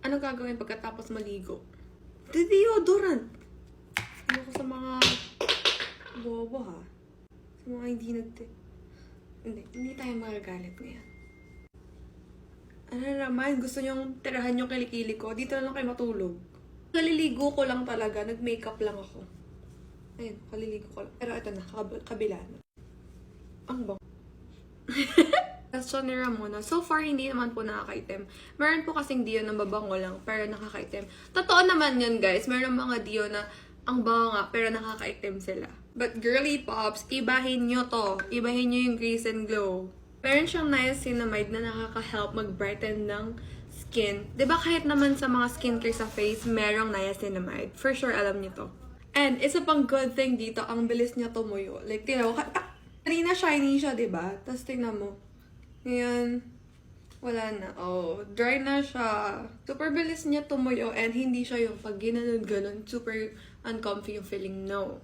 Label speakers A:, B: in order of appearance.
A: Ano gagawin pagkatapos maligo? Deodorant! Ano ko sa mga bobo ha? Sa mga hindi nagte... Hindi, hindi tayo magagalit ngayon. Ano naman, gusto nyong tirahan yung kilikili ko? Dito na lang kayo matulog. Kaliligo ko lang talaga, nag-makeup lang ako. Ayun, kaliligo ko lang. Pero ito na, kab- kabila na. Ang bang. Question ni Ramona. So far, hindi naman po nakaka-item. Meron po kasing Dio na babango lang, pero nakaka-item. Totoo naman yun, guys. Meron mga Dio na ang bango nga, pero nakaka-item sila. But girly pops, ibahin nyo to. Ibahin nyo yung grease and glow. Meron siyang niacinamide na nakaka-help mag-brighten ng skin. ba kahit naman sa mga skincare sa face, merong niacinamide. For sure, alam niyo to. And isa pang good thing dito, ang bilis niya tumuyo. Like, mo, ka- ah, kanina shiny siya, ba? Tapos tingnan mo. Ngayon, wala na. Oh, dry na siya. Super bilis niya tumuyo and hindi siya yung pag ginanon ganon super uncomfy yung feeling. No.